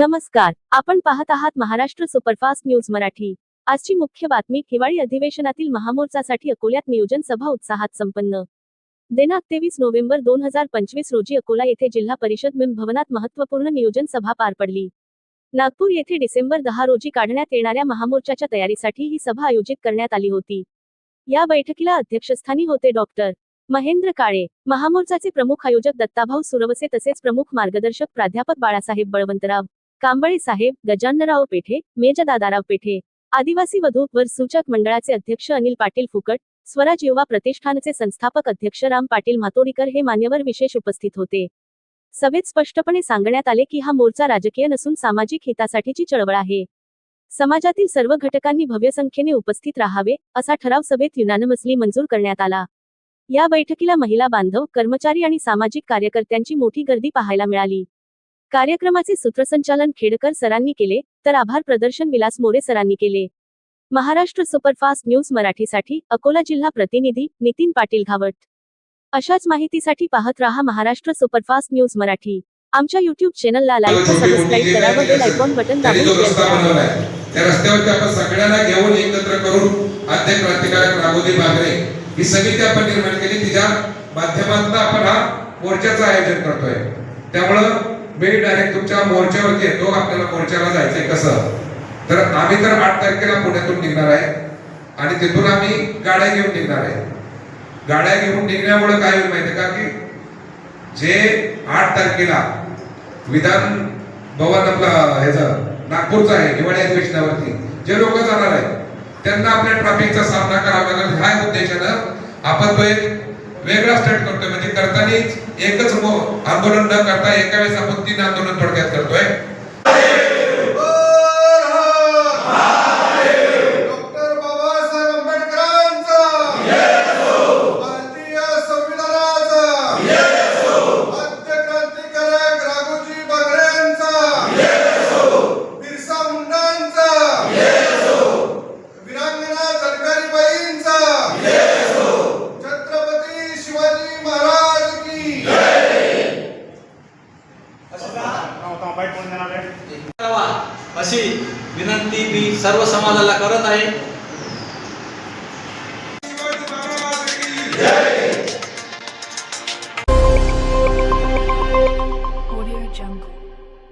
नमस्कार आपण पाहत आहात महाराष्ट्र सुपरफास्ट न्यूज मराठी. आजची मुख्य बातमी हिवाळी अधिवेशनातील महामोर्चासाठी अकोल्यात नियोजन सभा उत्साहात संपन्न. दिनांक तेवीस नोव्हेंबर दोन हजार पंचवीस रोजी अकोला येथे जिल्हा परिषद मिम भवनात महत्त्वपूर्ण नियोजन सभा पार पडली. नागपूर येथे डिसेंबर दहा रोजी काढण्यात येणाऱ्या महामोर्चाच्या तयारीसाठी ही सभा आयोजित करण्यात आली होती. या बैठकीला अध्यक्षस्थानी होते डॉक्टर महेंद्र काळे महामोर्चाचे प्रमुख आयोजक दत्ताभाऊ सुरवसे तसेच प्रमुख मार्गदर्शक प्राध्यापक बाळासाहेब बळवंतराव. कांबळे साहेब गजाननराव पेठे मेज दादाराव पेठे आदिवासी वधू वर सूचक मंडळाचे अध्यक्ष अनिल पाटील फुकट स्वराज युवा प्रतिष्ठानचे संस्थापक अध्यक्ष राम पाटील म्हातोडीकर हे मान्यवर विशेष उपस्थित होते. सभेत स्पष्टपणे सांगण्यात आले की हा मोर्चा राजकीय नसून सामाजिक हितासाठीची चळवळ आहे. समाजातील सर्व घटकांनी भव्य संख्येने उपस्थित राहावे असा ठराव सभेत युनानमसली मंजूर करण्यात आला. या बैठकीला महिला बांधव कर्मचारी आणि सामाजिक कार्यकर्त्यांची मोठी गर्दी पाहायला मिळाली. कार्यक्रमाचे सूत्रसंचालन खेडकर सरांनी केले तर आभार प्रदर्शन विलास मोरे सरांनी केले. महाराष्ट्र सुपरफास्ट न्यूज मराठीसाठी अकोला जिल्हा प्रतिनिधी नितीन पाटील घावट. अशाच माहितीसाठी पाहत राहा महाराष्ट्र सुपरफास्ट न्यूज मराठी. आमच्या युट्यूब चॅनलला लाईक सबस्क्राईब करा व बेल आयकॉन बटन दाबून त्या रस्त्यावरती आपण सगळ्यांना घेऊन एकत्र करून आद्य क्रांतिकारक राघोजी बागरे ही समिती आपण निर्माण केली. तिच्या माध्यमातून आपण हा मोर्चाचं आयोजन करतोय. त्यामुळं मी डायरेक्ट तुमच्या मोर्चावरती येतो आपल्याला मोर्चाला जायचंय कसं? तर आम्ही तर आठ तारखेला पुण्यातून निघणार आहे. आणि तिथून आम्ही गाड्या घेऊन निघणार आहे. गाड्या घेऊन निघण्यामुळे काय होईल माहिती का की जे आठ तारखेला विधान भवन आपलं ह्याचं नागपूरचं आहे हिवाळी अधिवेशनावरती जे लोक जाणार आहेत त्यांना आपल्या ट्रॅफिकचा सामना करावा लागेल. ह्या उद्देशानं आपण तो एक वेगळा स्टार्ट करतोय. म्हणजे करताना एकच आंदोलन न करता एका वेळेस आपण तीन आंदोलन थोडक्यात करतोय. करावा अशी विनंती मी सर्व समाजाला करत आहे.